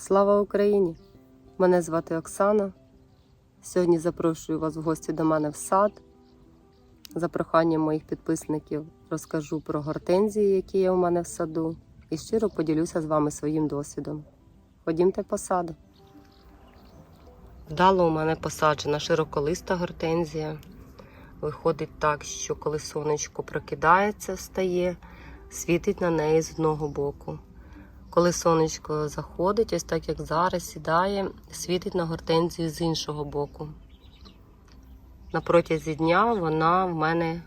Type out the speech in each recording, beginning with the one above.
Слава Україні! Мене звати Оксана. Сьогодні запрошую вас в гості до мене в сад. За проханням моїх підписників розкажу про гортензії, які є у мене в саду, і щиро поділюся з вами своїм досвідом. Ходімте по саду. Вдало у мене посаджена широколиста гортензія. Виходить так, що коли сонечко прокидається, встає, світить на неї з одного боку. Коли сонечко заходить, ось так як зараз, сідає, світить на гортензію з іншого боку. На протязі дня вона в мене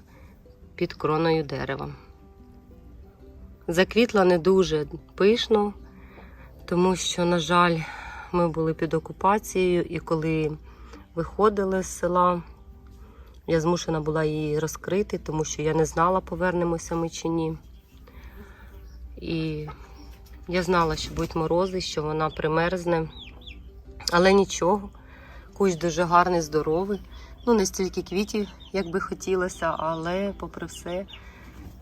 під кроною дерева. Заквітла не дуже пишно, тому що, на жаль, ми були під окупацією, і коли виходили з села, я змушена була її розкрити, тому що я не знала, повернемося ми чи ні. І я знала, що будуть морози, що вона примерзне. Але нічого, кущ дуже гарний, здоровий. Ну, не стільки квітів, як би хотілося, але попри все,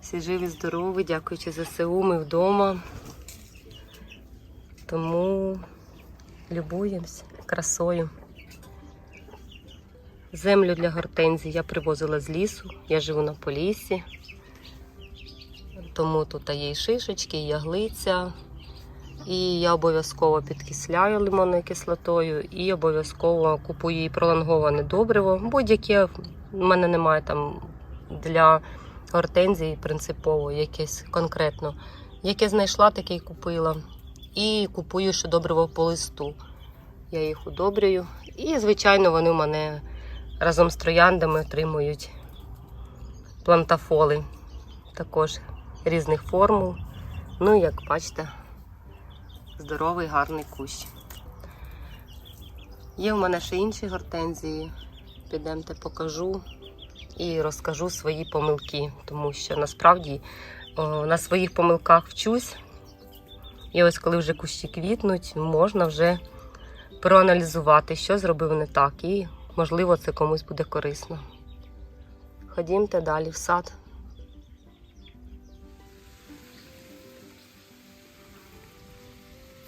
всі живі, здорові, дякуючи ЗСУ, ми вдома. Тому любуємося красою. Землю для гортензій я привозила з лісу, я живу на полісі. Тому тут є і шишечки, і яглиця. І я обов'язково підкисляю лимонною кислотою і обов'язково купую їй пролонговане добриво. Будь-яке в мене немає там для гортензії принципово якесь конкретно. Яке знайшла, таке й купила. І купую ще добриво по листу. Я їх удобрюю. І, звичайно, вони в мене разом з трояндами отримують плантафоли. Також різних формул. Ну, як бачите, здоровий гарний кущ. Є в мене ще інші гортензії. Підемте покажу і розкажу свої помилки, тому що насправді о, на своїх помилках вчусь. І ось коли вже кущі квітнуть, можна вже проаналізувати, що зробив не так, і можливо це комусь буде корисно. Ходімте далі в сад.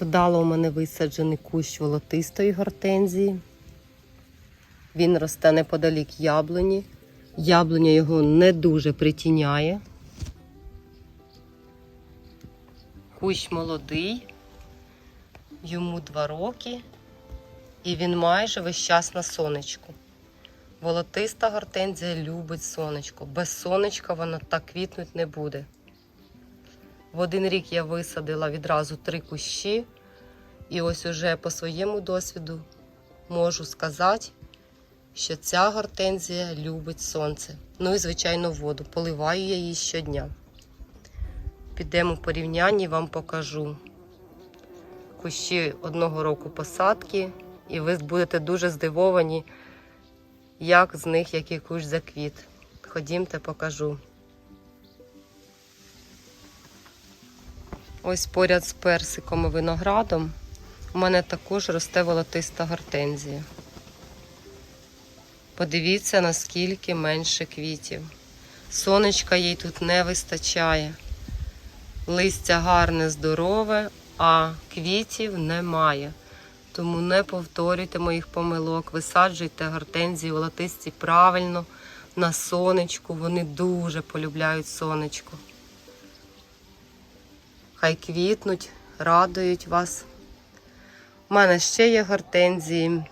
Вдало у мене висаджений кущ волотистої гортензії. Він росте неподалік яблуні. Яблуня його не дуже притіняє. Кущ молодий, йому два роки, і він майже весь час на сонечку. Волотиста гортензія любить сонечко. Без сонечка вона так квітнуть не буде. В один рік я висадила відразу три кущі, і ось уже по своєму досвіду можу сказати, що ця гортензія любить сонце. Ну і, звичайно, воду. Поливаю я її щодня. Підемо в порівнянні, вам покажу кущі одного року посадки, і ви будете дуже здивовані, як з них який кущ заквіт. Ходімте, покажу. Ось поряд з персиком і виноградом у мене також росте волотиста гортензія. Подивіться, наскільки менше квітів. Сонечка їй тут не вистачає. Листя гарне, здорове, а квітів немає. Тому не повторюйте моїх помилок, висаджуйте гортензії волотисті правильно на сонечку. Вони дуже полюбляють сонечко. Хай квітнуть, радують вас. У мене ще є гортензії.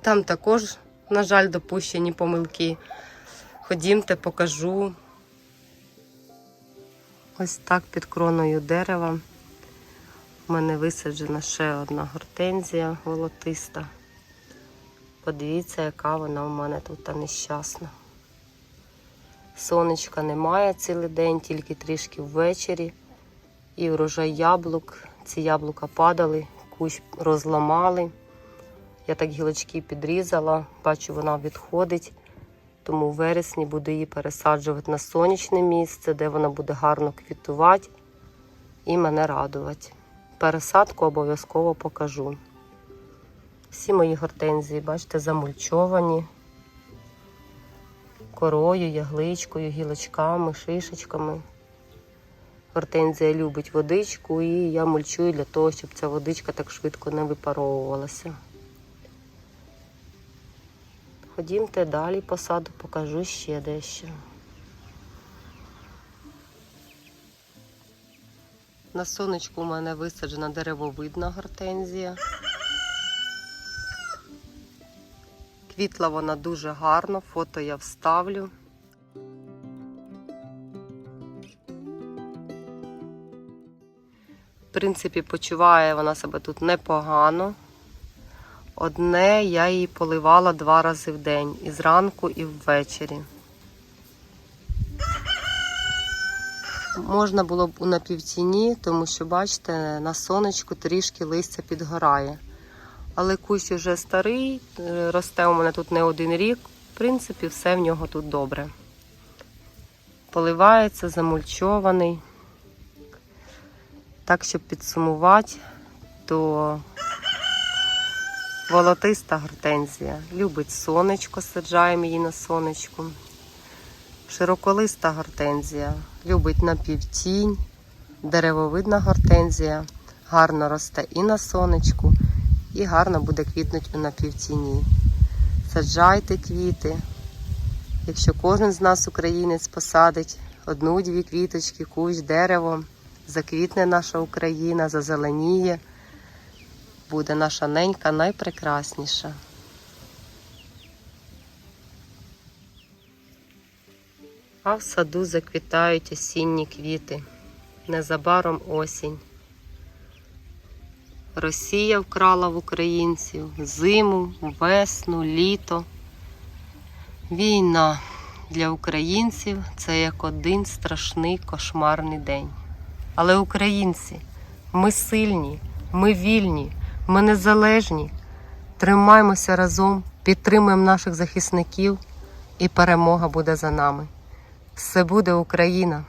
Там також, на жаль, допущені помилки. Ходімте, покажу. Ось так під кроною дерева. У мене висаджена ще одна гортензія волотиста. Подивіться, яка вона у мене тут нещасна. Сонечка немає цілий день, тільки трішки ввечері. І врожай яблук. Ці яблука падали, кущ розламали. Я так гілочки підрізала, бачу, вона відходить. Тому в вересні буду її пересаджувати на сонячне місце, де вона буде гарно квітувати і мене радувати. Пересадку обов'язково покажу. Всі мої гортензії, бачите, замульчовані корою, ягличкою, гілочками, шишечками. Гортензія любить водичку, і я мульчую для того, щоб ця водичка так швидко не випаровувалася. Ходімте далі по саду, покажу ще дещо. На сонечку у мене висаджена деревовидна гортензія. Квітла вона дуже гарно, фото я вставлю. Принципі, почуває вона себе тут непогано. Одне я її поливала два рази в день, і зранку, і ввечері. Можна було б у напівтіні, тому що, бачите, на сонечку трішки листя підгорає. Але кущ уже старий, е, росте у мене тут не один рік. В принципі, все в нього тут добре. Поливається, замульчований. Так, щоб підсумувати, то волотиста гортензія. Любить сонечко, саджаємо її на сонечку. Широколиста гортензія. Любить напівтінь. Деревовидна гортензія. Гарно росте і на сонечку, і гарно буде квітнути у напівтіні. Саджайте квіти. Якщо кожен з нас, українець, посадить одну-дві квіточки, кущ, дерево, заквітне наша Україна, зазеленіє, буде наша ненька найпрекрасніша. А в саду заквітають осінні квіти. Незабаром осінь. Росія вкрала в українців зиму, весну, літо. Війна для українців це як один страшний кошмарний день. Але українці, ми сильні, ми вільні, ми незалежні. Тримаймося разом, підтримуємо наших захисників, і перемога буде за нами. Все буде Україна!